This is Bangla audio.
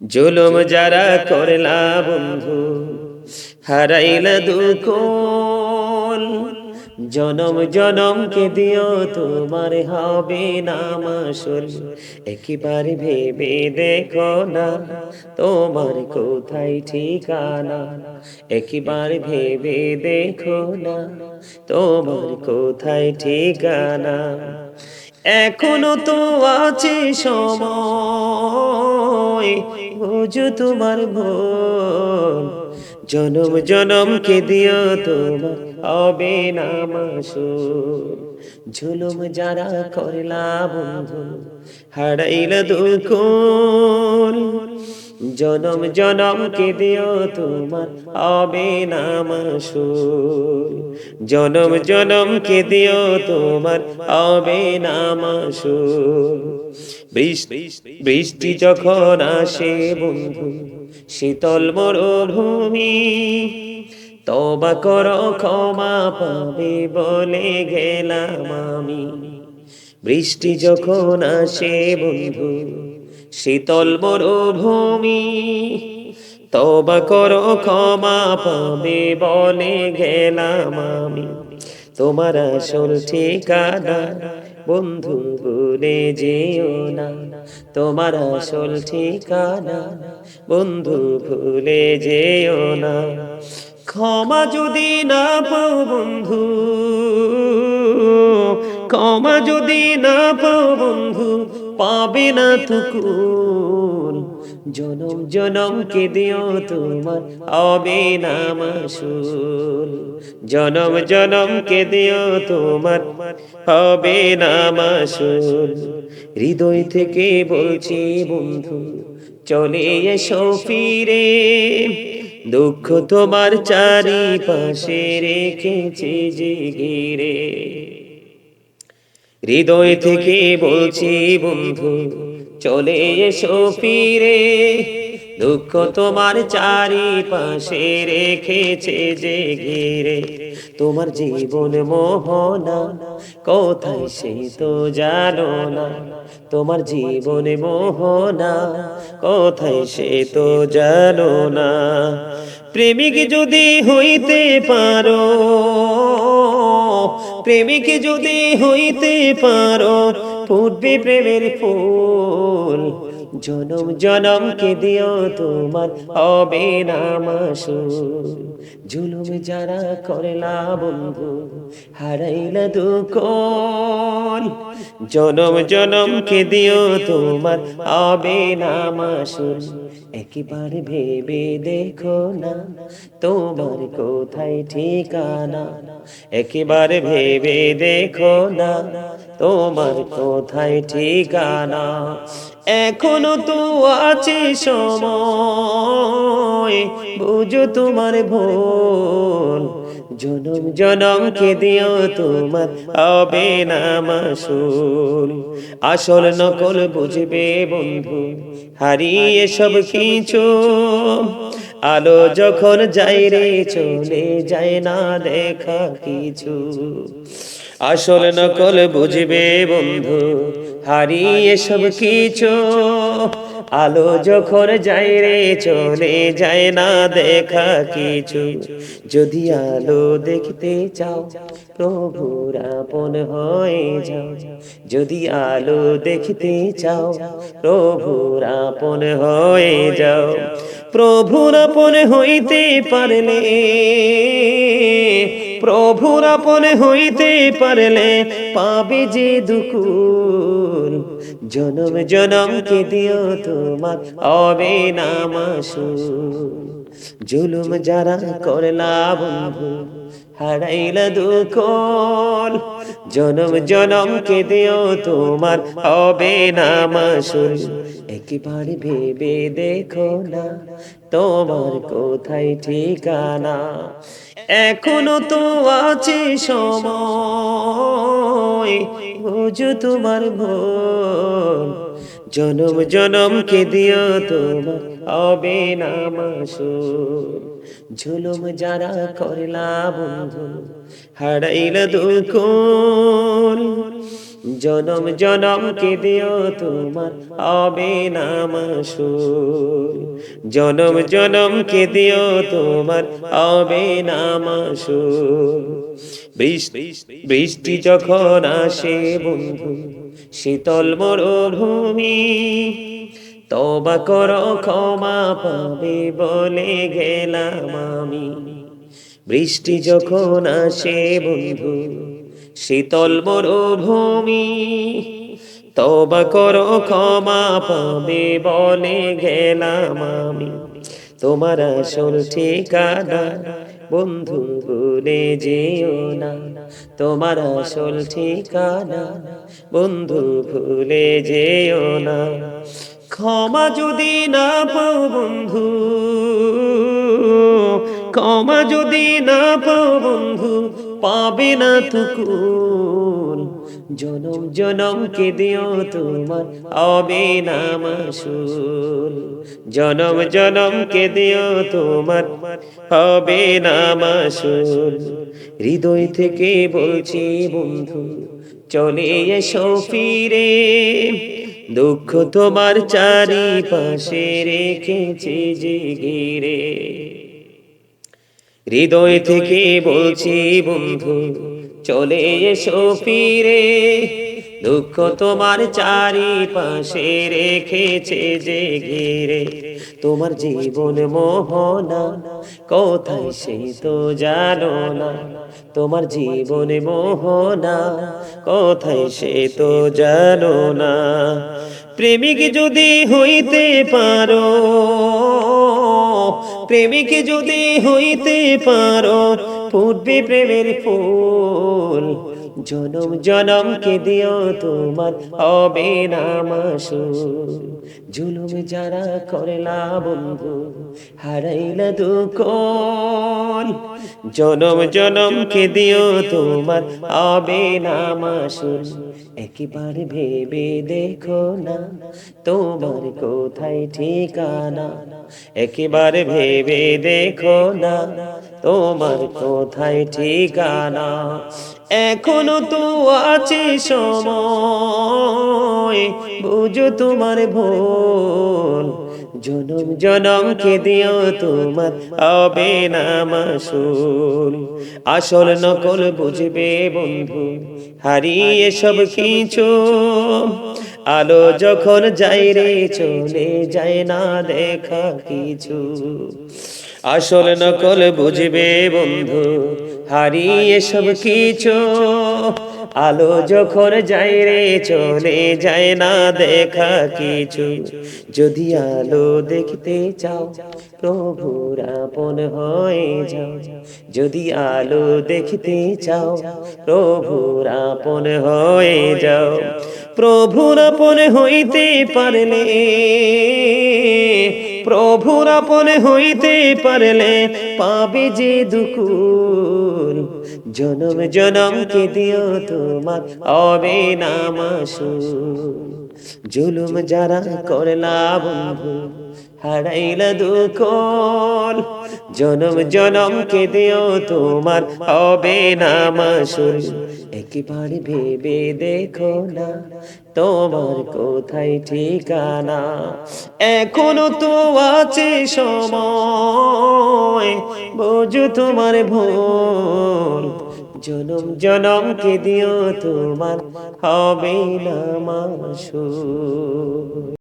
জুলুম যারা করলা বন্ধু, হারাইলা দুঃখ জনম জনমকে দিও, তোমার হবে নামাসুল একেবারে ভেবে দেখো না, তোমার কোথায় ঠিকানা। একেবারে ভেবে দেখো না, তোমার কোথায় ঠিকানা। এখনও তো আছে সময়। বুঝো তোমার ভোল। জনম জনমকে দিও তোমার, হবে নামাসুর ঝুলুম যারা করলা বন্ধু, হারাইলা দুঃখ জনম জনমকে দিও তোমার হবে নামাসুর জনম জনমকে দিও তোমার হবে নামাসুর বৃষ্টি বৃষ্টি যখন আসে বন্ধু, শীতল মরুভূমি, তবা কর, ক্ষমা পাবে বলে গেলাম আমি। বৃষ্টি যখন আসে বন্ধু শীতল মরুভূমি তবা কর, ক্ষমা পাবে বলে গেলাম আমি। তোমার আসল ঠিকানা, বন্ধু ভুলে যেও না। তোমার আসল ঠিকানা, বন্ধু ভুলে যেও না। ক্ষমা যদি না পাও বন্ধু, ক্ষমা যদি না পাও পাবে না তুকুর জনম জনমকে দিও তোমার, হবে না মাসুল। জনম জনমকে দিও তোমার, হবে না মাসুল। হৃদয় থেকে বলছি বন্ধু, চলে এসো ফিরে। দুঃখ তোমার চারিপাশে রেখেছে যে ঘিরে। হৃদয় থেকে বলছি বন্ধু চলে এসো ফিরে। দুঃখ তোমার চারিপাশে রেখেছে যে ঘিরে তোমার জীবন মোহনা কোথায় সে তো জানো না। তোমার জীবন মোহনা কোথায় সে তো জানো না। প্রেমিক যদি হইতে পারো প্রেমিক যদি হইতে পারো ফুটবে প্রেমের ফুল। জনম জনমকে দিও তোমার? হবে না মাসুল। জুলুম যারা করলা বন্ধু, হারাইলা দুঃখ জনম জনমকে দিও তোমার? হবে না মাসুল। একবার ভেবে দেখো না, তোমার কোথায় ঠিকানা? একবার ভেবে দেখো না তোমার কোথায় ঠিকানা? এখনও তো আছে সময়। বুঝো তোমার ভোল। জনম জনমকে দিও তোমার হবে না মাসুল আসল নকল বুঝবে বন্ধু, হারিয়ে সব কিছু। আলো যখন যাই রে, চলে যায় না দেখা কিছু। আসল নকল বুঝবে বন্ধু হারিয়ে সব কিছু। আলো যখন যাই রে চলে যায় না দেখা কিছু। যদি আলো দেখতে চাও প্রভুর আপন হয়ে যাও। যদি আলো দেখতে চাও প্রভুর আপন হয়ে যাও। প্রভুর আপন হইতে পারলে প্রভুর আপন হইতে পারলে পাবে যে দুকুল। জনম জনম কে দিও তোমার হবে নাম জুলুম যারা করলা বন্ধু হারাইলা দুঃখ জনম জনমকে দিও তোমার, হবে না মাসুল। একবার ভেবে দেখো না তোমার কোথায় ঠিকানা। এখনও তো আছে সময়, বুঝো তোমার ভোল। জনম জনমকে দিও তোমার হবে না মাসুল ঝুলুম যারা করলা বন্ধু, হারাইলা দুঃখ জনম জনম কে দিও তোমার, হবে না মাসুর। জনম জনম কে দিও তোমার, হবে না বৃষ্টি বৃষ্টি যখন আসে বন্ধু, শীতল মরুভূমি তবা করো, ক্ষমা পাবে বলে গেলাম আমি। বৃষ্টি যখন আসে বন্ধু, শীতল মরুভূমি তবা করো, ক্ষমা পাবে বলে গেলাম আমি। তোমার আসল ঠিকানা, বন্ধু ভুলে যেও না। তোমার আসল ঠিকানা, বন্ধু ভুলে যেও না। ক্ষমা যদি না পাও বন্ধু, ক্ষমা যদি না পাও বন্ধু, পাবে না তুকুন জনম জনম কে দিও তোমার হবে না মাসুল জনম জনম কে দিও তোমার হবে না মাসুল হৃদয় থেকে বলছি বন্ধু, চলে এসো ফিরে। দুঃখ তোমার চারিপাশে রেখেছে যে ঘিরে। হৃদয় থেকে বলছি বন্ধু চলে এসো ফিরে। দুঃখ তোমার চারিপাশে রেখেছে যে ঘিরে। তোমার জীবন মোহনা, কোথায় সে তো জানো না। তোমার জীবন মোহনা, কোথায় সে তো জানো না। প্রেমিক যদি হইতে পারো, প্রেমিক যদি হইতে পারো, ফুটবে প্রেমের ফুল। জনম জনম কে দিও তোমার হবে না মাসুল জুলুম যারা করলা বন্ধু, হারাইলা দুঃখ জনম জনম কে দিও তোমার হবে না মাসুল একবার ভেবে দেখো না, তোমার কোথায় ঠিকানা। একবার ভেবে দেখো না, তোমার কোথায় ঠিকানা। এখনও তো আছে সময়? বুঝো তোমার ভুল। জনম জনম দিও তোমার হবে না আসল নকল বুঝবে বন্ধু, হারিয়ে সব কিছু। আলো যখন যাই রে, চলে যায় না দেখা কিছু। আসল নকল বুঝবে বন্ধু। হারিয়ে সব কিছু। আলো যখন যাই রে চলে যায় না দেখা কিছু। যদি আলো দেখতে চাও প্রভুর আপন হয়ে যাও। যদি আলো দেখতে চাও প্রভুর আপন হয়ে যাও। প্রভুর আপন হইতে পারলে প্রভুর আপন হইতে পারলে পাবে যে দুকুল। জনম জনম কে দিও তোমার অবে না মাসুল জুলুম যারা করলা বন্ধু, হারাইলা দুকল জনম জনম কে দিও তোমার, হবে না মাসুল। একবার ভেবে দেখো না, তোমার কোথায় ঠিকানা। এখনও তো আছে সময়, বোঝো তোমার ভুল। জনম জনম কে দিও তোমার হবে না মাসুল